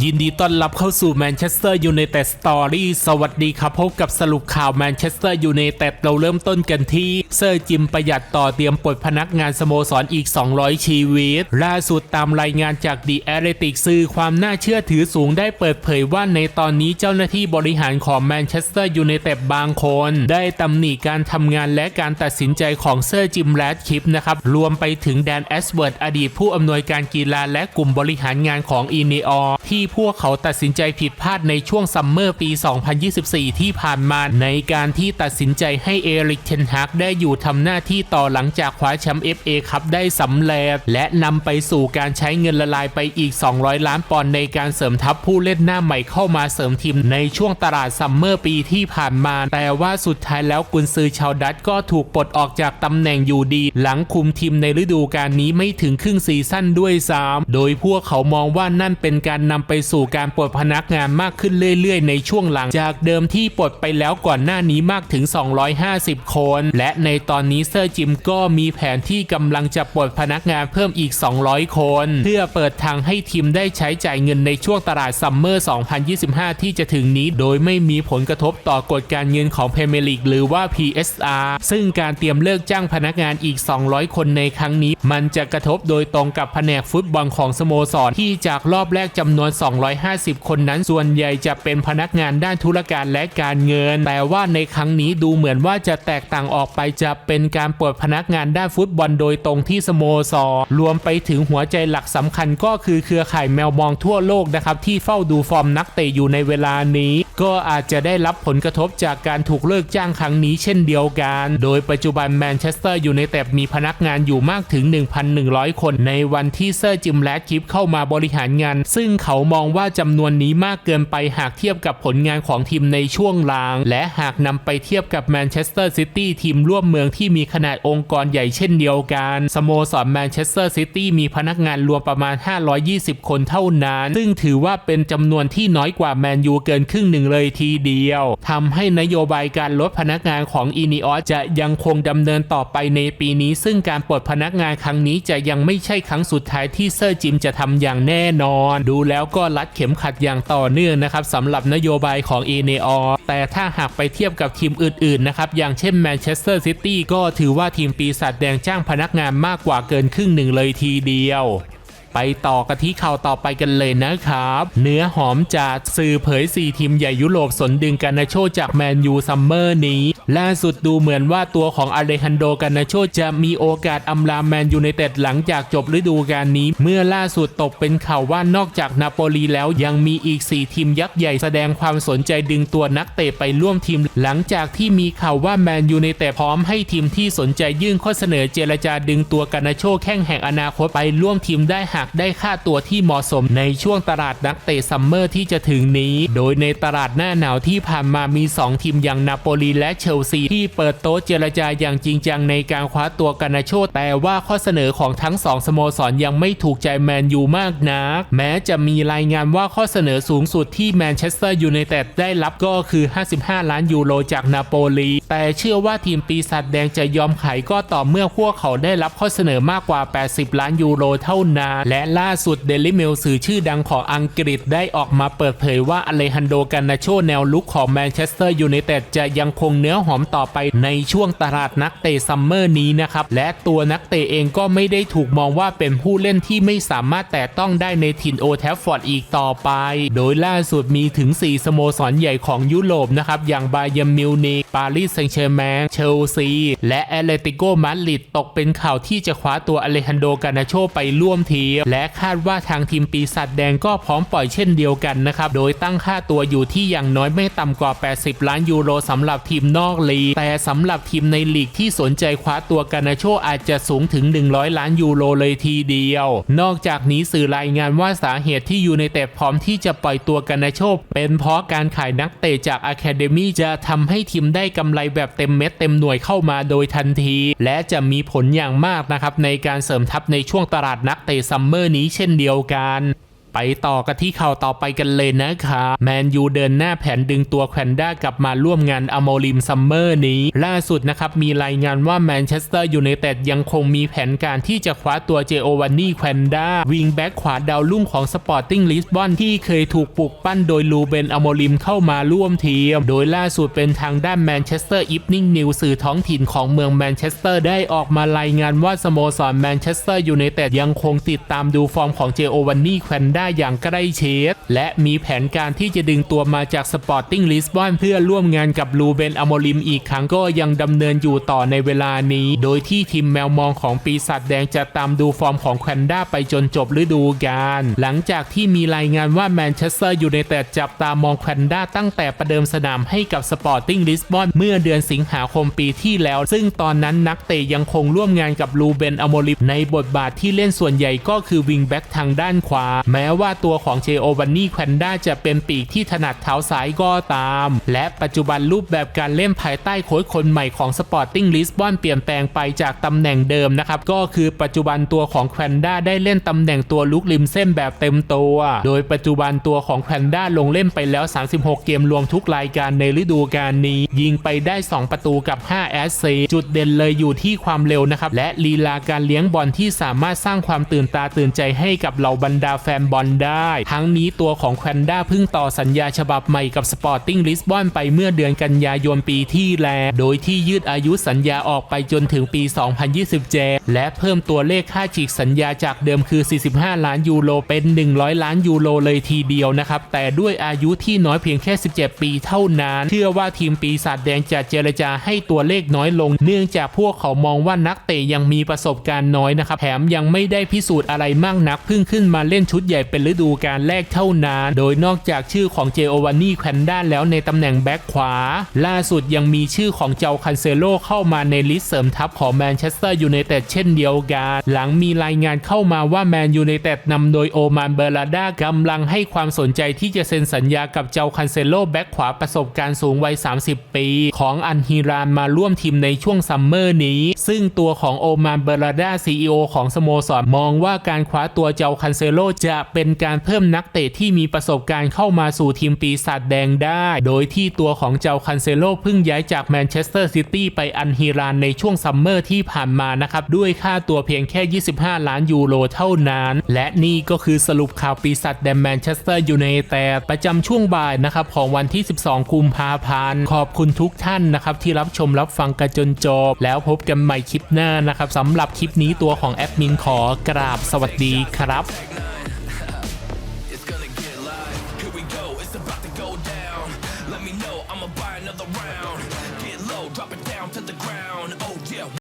ยินดีต้อนรับเข้าสู่แมนเชสเตอร์ยูไนเต็ดสตอรี่สวัสดีครับพบกับสรุปข่าวแมนเชสเตอร์ยูไนเต็ดเราเริ่มต้นกันที่เซอร์จิมประหยัดต่อเตรียมปลดพนักงานสโมสรอีก 200 ชีวิต ล่าสุดตามรายงานจากดีแอเรติกสื่อความน่าเชื่อถือสูงได้เปิดเผยว่าในตอนนี้เจ้าหน้าที่บริหารของแมนเชสเตอร์ยูไนเต็ดบางคน ได้ตำหนิการทำงานและการตัดสินใจของเซอร์จิมแรดคิปนะครับรวมไปถึงแดนแอสเวิร์ดอดีตผู้อำนวยการกีฬาและกลุ่มบริหารงานของอีเนอที่ที่พวกเขาตัดสินใจผิดพลาดในช่วงซัมเมอร์ปี 2024 ที่ผ่านมาในการที่ตัดสินใจให้เอริกเทนฮากได้อยู่ทำหน้าที่ต่อหลังจากคว้าแชมป์ FA ครับได้สำเร็จและนำไปสู่การใช้เงินละลายไปอีก 200 ล้านปอนด์ในการเสริมทัพผู้เล่นหน้าใหม่เข้ามาเสริมทีมในช่วงตลาดซัมเมอร์ปีที่ผ่านมา แต่ว่าสุดท้ายแล้วกุนซือชาวดัตก็ถูกปลดออกจากตำแหน่งอยู่ดี หลังคุมทีมในฤดูกาลนี้ไม่ถึงครึ่งซีซั่นด้วยซ้ำโดยพวกเขามองว่านั่นเป็นการนำไปไปสู่การปลดพนักงานมากขึ้นเรื่อยๆ ในช่วงหลังจากเดิมที่ปลดไปแล้วก่อนหน้านี้มากถึง 250 คน และในตอนนี้เซอร์จิมก็มีแผนที่กำลังจะปลดพนักงานเพิ่มอีก 200 คน เพื่อเปิดทางให้ทีมได้ใช้จ่ายเงินในช่วงตลาดซัมเมอร์ 2025 ที่จะถึงนี้โดยไม่มีผลกระทบต่อกฎการเงินของเพเมลิกหรือว่า PSR ซึ่งการเตรียมเลิกจ้างพนักงานอีก 200 คนในครั้งนี้ มันจะกระทบโดยตรงกับแผนกฟุตบอลของสโมสรที่จากรอบแรกจำนวน250 คนนั้นส่วนใหญ่จะเป็นพนักงานด้านธุรการและการเงิน แต่ว่าในครั้งนี้ดูเหมือนว่าจะแตกต่างออกไปจะเป็นการปลดพนักงานด้านฟุตบอลโดยตรงที่สโมสรรวมไปถึงหัวใจหลักสำคัญก็คือเครือข่ายแมวมองทั่วโลกนะครับที่เฝ้าดูฟอร์มนักเตะอยู่ในเวลานี้ ก็อาจจะได้รับผลกระทบจากการถูกเลิกจ้างครั้งนี้เช่นเดียวกัน โดยปัจจุบันแมนเชสเตอร์อยูไนเต็ดมีพนักงานอยู่มากถึง 1,100 คนในวันที่เซอร์จิมแลดคิปเข้ามาบริหารงาน ซึ่งเขามองว่าจำนวนนี้มากเกินไปหากเทียบกับผลงานของทีมในช่วงหลัง และหากนำไปเทียบกับแมนเชสเตอร์ซิตี้ทีมร่วมเมืองที่มีขนาดองค์กรใหญ่เช่นเดียวกัน สโมสรแมนเชสเตอร์ซิตี้มีพนักงานรวมประมาณ 520 คนเท่านั้น ซึ่งถือว่าเป็นจำนวนที่น้อยกว่าแมนยูเกินครึ่งหนึ่งเลยทีเดียวทำให้นโยบายการลดพนักงานของอีนิออสจะยังคงดำเนินต่อไปในปีนี้ ซึ่งการปลดพนักงานครั้งนี้จะยังไม่ใช่ครั้งสุดท้ายที่เซอร์จิมจะทำอย่างแน่นอน ดูแล้วก็็รัดเข็มขัดอย่างต่อเนื่องนะครับสำหรับนโยบายของเอเนอแต่ถ้าหากไปเทียบกับทีมอื่นๆนะครับอย่างเช่นแมนเชสเตอร์ซิตี้ก็ถือว่าทีมปีศาจแดงจ้างพนักงานมากกว่าเกินครึ่งหนึ่งเลยทีเดียว ไปต่อกันที่ข่าวต่อไปกันเลยนะครับ เนื้อหอมจากสื่อเผย 4 ทีมใหญ่ยุโรปสนดึงกันนาโชจากแมนยูซัมเมอร์นี้ ล่าสุดดูเหมือนว่าตัวของอเลฮันโดกันนาโชจะมีโอกาสอำลาแมนยูในเต็ดหลังจากจบฤดูกาลนี้ เมื่อล่าสุดตกเป็นข่าวว่านอกจากนาโปลีแล้วยังมีอีก 4 ทีมยักษ์ใหญ่แสดงความสนใจดึงตัวนักเตะไปร่วมทีม หลังจากที่มีข่าวว่าแมนยูในเต็ดพร้อมให้ทีมที่สนใจยื่นข้อเสนอเจรจาดึงตัวกันนาโชแข่งแห่งอนาคตไปร่วมทีมได้หาากได้ค่าตัวที่เหมาะสมในช่วงตลาดนักเตะซัมเมอร์ที่จะถึงนี้ โดยในตลาดหน้าหนาวที่ผ่านมามี 2 ทีมอย่างนาโปลีและเชลซีที่เปิดโต๊ะเจรจาอย่างจริงจังในการคว้าตัวกานาโชแต่ว่าข้อเสนอของทั้งสองสโมสรยังไม่ถูกใจแมนยูมากนัก แม้จะมีรายงานว่าข้อเสนอสูงสุดที่แมนเชสเตอร์ยูไนเต็ดได้รับก็คือ 55 ล้านยูโรจากนาโปลี แต่เชื่อว่าทีมปีศาจแดงจะยอมขายก็ต่อเมื่อพวกเขาได้รับข้อเสนอมากกว่า 80 ล้านยูโรเท่านั้นและล่าสุดเดลิเมลสื่อชื่อดังของอังกฤษได้ออกมาเปิดเผยว่าอเลฮันโดกันนาโชแนวลุกของแมนเชสเตอร์ยูไนเต็ดจะยังคงเนื้อหอมต่อไปในช่วงตลาดนักเตะซัมเมอร์นี้นะครับ และตัวนักเตะเองก็ไม่ได้ถูกมองว่าเป็นผู้เล่นที่ไม่สามารถแตะต้องได้ในถิ่นโอแทฟฟอร์ดอีกต่อไป โดยล่าสุดมีถึง 4 สโมสรใหญ่ของยุโรปนะครับอย่างบาเยร์มิวนิก ปารีสแซงต์แชร์แมงเชลซี และแอตเลติโกมาดริดตกเป็นข่าวที่จะคว้าตัวอเลฮันโดกันาโชไปร่วมทีม และคาดว่าทางทีมปีศาจแดงก็พร้อมปล่อยเช่นเดียวกันนะครับ โดยตั้งค่าตัวอยู่ที่อย่างน้อยไม่ต่ำกว่า 80 ล้านยูโรสำหรับทีมนอกลีก แต่สำหรับทีมในลีกที่สนใจคว้าตัวกานาโชอาจจะสูงถึง 100 ล้านยูโรเลยทีเดียว นอกจากนี้สื่อรายงานว่าสาเหตุที่ยูไนเต็ดพร้อมที่จะปล่อยตัวกานาโชเป็นเพราะการขายนักเตะจากอะคาเดมี่จะทำให้ทีมได้กำไรแบบเต็มเม็ดเต็มหน่วยเข้ามาโดยทันที และจะมีผลอย่างมากนะครับในการเสริมทัพในช่วงตลาดนักเตะซัมเมอร์นี้เช่นเดียวกัน ไปต่อกันที่ข่าวต่อไปกันเลยนะครับแมนยูเดินหน้าแผนดึงตัวแควนด้ากลับมาร่วมงานอโมลิมซัมเมอร์นี้ ล่าสุดนะครับมีรายงานว่าแมนเชสเตอร์ยูไนเต็ดยังคงมีแผนการที่จะคว้าตัวเจโอวานนี่แควนด้าวิงแบ็กขวาดาวรุ่งของสปอร์ติ้งลิสบอนที่เคยถูกปลุกปั้นโดยลูเบนอโมลิมเข้ามาร่วมทีม โดยล่าสุดเป็นทางด้านแมนเชสเตอร์อีฟนิ่งนิวสื่อท้องถิ่นของเมืองแมนเชสเตอร์ได้ออกมารายงานว่าสโมสรแมนเชสเตอร์ยูไนเต็ดยังคงติดตามดูฟอร์มของเจโอวันนี่แควนด้าอย่างใกล้ชิดและมีแผนการที่จะดึงตัวมาจากสปอร์ติ้งลิสบอนเพื่อร่วมงานกับลูเบนอโมลิมอีกครั้งก็ยังดำเนินอยู่ต่อในเวลานี้ โดยที่ทีมแมวมองของปีศาจแดงจะตามดูฟอร์มของแควนด้าไปจนจบฤดูกาลหลังจากที่มีรายงานว่าแมนเชสเตอร์อยูไนเต็ดจับตามองแควนด้าตั้งแต่ประเดิมสนามให้กับสปอร์ติ้งลิสบอนเมื่อเดือนสิงหาคมปีที่แล้ว ซึ่งตอนนั้นนักเตะยังคงร่วมงานกับลูเบนอโมลิมในบทบาทที่เล่นส่วนใหญ่ก็คือวิงแบ็กทางด้านขวา แม้ว่าตัวของเจโอวันนี่แควนด้าจะเป็นปีกที่ถนัดเท้าซ้ายก็ตาม และปัจจุบันรูปแบบการเล่นภายใต้โค้ชคนใหม่ของสปอร์ติ้งลิสบอนเปลี่ยนแปลงไปจากตำแหน่งเดิมนะครับ ก็คือปัจจุบันตัวของแควนด้าได้เล่นตำแหน่งตัวลุกริมเส้นแบบเต็มตัว โดยปัจจุบันตัวของแควนด้าลงเล่นไปแล้ว 36 เกมรวมทุกรายการในฤดูกาลนี้ ยิงไปได้ 2 ประตูกับ 5 แอสเซจุดเด่นเลยอยู่ที่ความเร็วนะครับและลีลาการเลี้ยงบอลที่สามารถสร้างความตื่นตาตื่นใจให้กับเหล่าบรรดาแฟนบอลได้ ทั้งนี้ตัวของแควนด้าเพิ่งต่อสัญญาฉบับใหม่กับสปอร์ติ้งลิสบอนไปเมื่อเดือนกันยายนปีที่แล้ว โดยที่ยืดอายุสัญญาออกไปจนถึงปี 2027 และเพิ่มตัวเลขค่าฉีกสัญญาจากเดิมคือ 45 ล้านยูโรเป็น 100 ล้านยูโรเลยทีเดียวนะครับ แต่ด้วยอายุที่น้อยเพียงแค่ 17 ปีเท่านั้น เชื่อว่าทีมปีศาจแดงจะเจรจาให้ตัวเลขน้อยลง เนื่องจากพวกเขามองว่านักเตะยังมีประสบการณ์น้อยนะครับ แถมยังไม่ได้พิสูจน์อะไรมากนักเพิ่งขึ้นมาเล่นชุดใหญ่เป็นฤดูกาลแรกเท่านั้น โดยนอกจากชื่อของเจโอวานนี่แคนด้าแล้วในตำแหน่งแบ็คขวา ล่าสุดยังมีชื่อของเจ้าคันเซโลเข้ามาในลิสต์เสริมทัพของแมนเชสเตอร์ยูไนเต็ดเช่นเดียวกัน หลังมีรายงานเข้ามาว่าแมนยูไนเต็ดนำโดยโอมานเบอร์ลาดากำลังให้ความสนใจที่จะเซ็นสัญญากับเจ้าคันเซโลแบ็คขวาประสบการณ์สูงวัย 30 ปี ของอันฮิรานมาร่วมทีมในช่วงซัมเมอร์นี้ ซึ่งตัวของโอมานเบอร์ลาดาซีอของสโมสรมองว่าการคว้าตัวเจ้าคันเซโลจะเป็น็นการเพิ่มนักเตะที่มีประสบการณ์เข้ามาสู่ทีมปีศาจแดงได้ โดยที่ตัวของเจ้าคันเซโลเพิ่งย้ายจากแมนเชสเตอร์ซิตี้ไปอันฮิรานในช่วงซัมเมอร์ที่ผ่านมานะครับ ด้วยค่าตัวเพียงแค่ 25 ล้านยูโรเท่านั้น และนี่ก็คือสรุปข่าวปีศาจแดงแมนเชสเตอร์ยูไนเต็ดประจำช่วงบ่ายนะครับของวันที่ 12 กุมภาพันธ์ ขอบคุณทุกท่านนะครับที่รับชมรับฟังกันจนจบ แล้วพบกันใหม่คลิปหน้านะครับสำหรับคลิปนี้ตัวของแอดมินขอกราบสวัสดีครับ